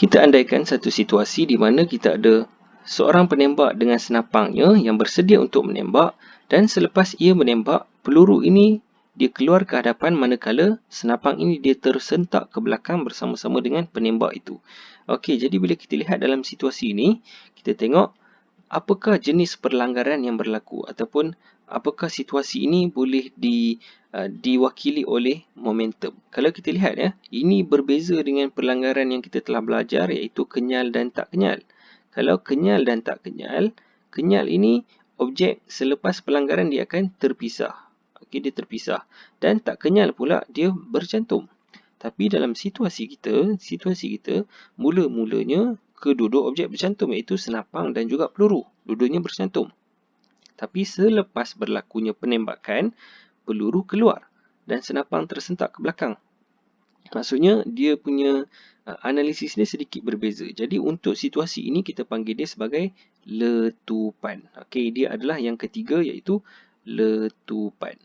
Kita andaikan satu situasi di mana kita ada seorang penembak dengan senapangnya yang bersedia untuk menembak dan selepas ia menembak, peluru ini dia keluar ke hadapan manakala senapang ini dia tersentak ke belakang bersama-sama dengan penembak itu. Okey, jadi bila kita lihat dalam situasi ini, kita tengok apakah jenis perlanggaran yang berlaku ataupun apakah situasi ini boleh di uh, diwakili oleh momentum. Kalau kita lihat ya, ini berbeza dengan perlanggaran yang kita telah belajar iaitu kenyal dan tak kenyal. Kalau kenyal dan tak kenyal, kenyal ini objek selepas pelanggaran dia akan terpisah. Okey, dia terpisah. Dan tak kenyal pula dia bercantum. Tapi dalam situasi kita, situasi kita mula-mulanya kedua-dua objek bercantum iaitu senapang dan juga peluru. Dua-duanya bercantum. Tapi selepas berlakunya penembakan, peluru keluar dan senapang tersentak ke belakang. Maksudnya dia punya uh, analisis ni sedikit berbeza. Jadi untuk situasi ini kita panggil dia sebagai letupan. Okey, dia adalah yang ketiga iaitu letupan.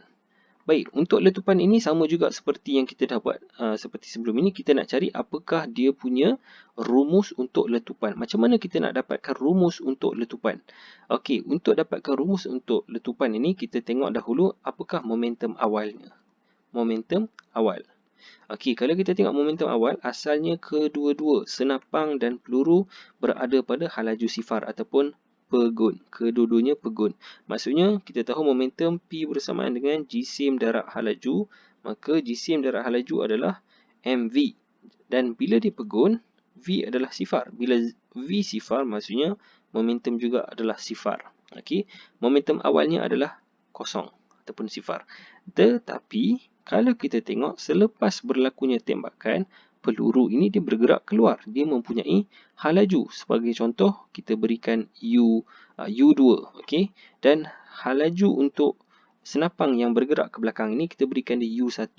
Baik, untuk letupan ini sama juga seperti yang kita dah buat uh, seperti sebelum ini. Kita nak cari apakah dia punya rumus untuk letupan. Macam mana kita nak dapatkan rumus untuk letupan? Okey, untuk dapatkan rumus untuk letupan ini, kita tengok dahulu apakah momentum awalnya. Momentum awal. Okey, kalau kita tengok momentum awal, asalnya kedua-dua senapang dan peluru berada pada halaju sifar ataupun pegun. Kedua-duanya pegun. Maksudnya kita tahu momentum P bersamaan dengan jisim darab halaju. Maka jisim darab halaju adalah MV. Dan bila dia pegun, V adalah sifar. Bila V sifar maksudnya momentum juga adalah sifar. Okey, Momentum awalnya adalah kosong ataupun sifar. Tetapi kalau kita tengok selepas berlakunya tembakan, peluru ini dia bergerak keluar. Dia mempunyai halaju. Sebagai contoh, kita berikan U, uh, U2. Okay? Dan halaju untuk senapang yang bergerak ke belakang ini, kita berikan dia U1.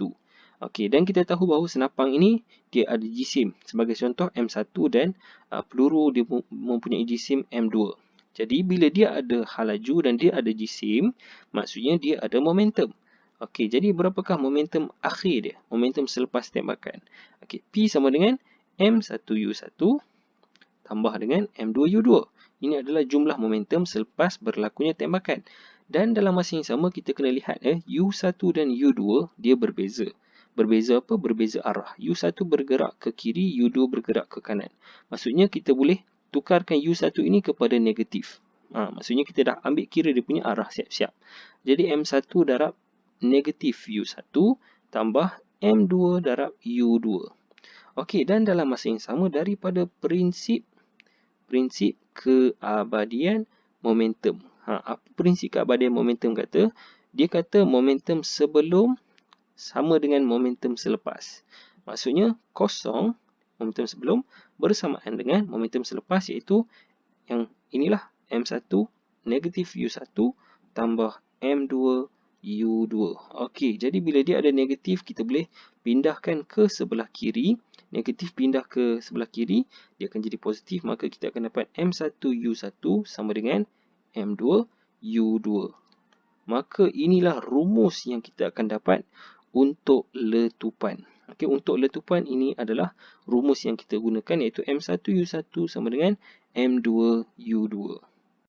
Okay, dan kita tahu bahawa senapang ini dia ada jisim. Sebagai contoh M1 dan uh, peluru dia mempunyai jisim M2. Jadi bila dia ada halaju dan dia ada jisim, maksudnya dia ada momentum. Okey, jadi berapakah momentum akhir dia? Momentum selepas tembakan. Okey, P sama dengan M1U1 tambah dengan M2U2. Ini adalah jumlah momentum selepas berlakunya tembakan. Dan dalam masa yang sama kita kena lihat eh U1 dan U2 dia berbeza. Berbeza apa? Berbeza arah. U1 bergerak ke kiri, U2 bergerak ke kanan. Maksudnya kita boleh tukarkan U1 ini kepada negatif. Ha, maksudnya kita dah ambil kira dia punya arah siap-siap. Jadi M1 darab negatif U1 tambah M2 darab U2. Okey, dan dalam masa yang sama daripada prinsip prinsip keabadian momentum. Ha, apa prinsip keabadian momentum kata? Dia kata momentum sebelum sama dengan momentum selepas. Maksudnya kosong momentum sebelum bersamaan dengan momentum selepas iaitu yang inilah M1 negatif U1 tambah M2 U2. Okey, jadi bila dia ada negatif, kita boleh pindahkan ke sebelah kiri. Negatif pindah ke sebelah kiri, dia akan jadi positif. Maka kita akan dapat M1U1 sama dengan M2U2. Maka inilah rumus yang kita akan dapat untuk letupan. Okey, untuk letupan ini adalah rumus yang kita gunakan iaitu M1U1 sama dengan M2U2.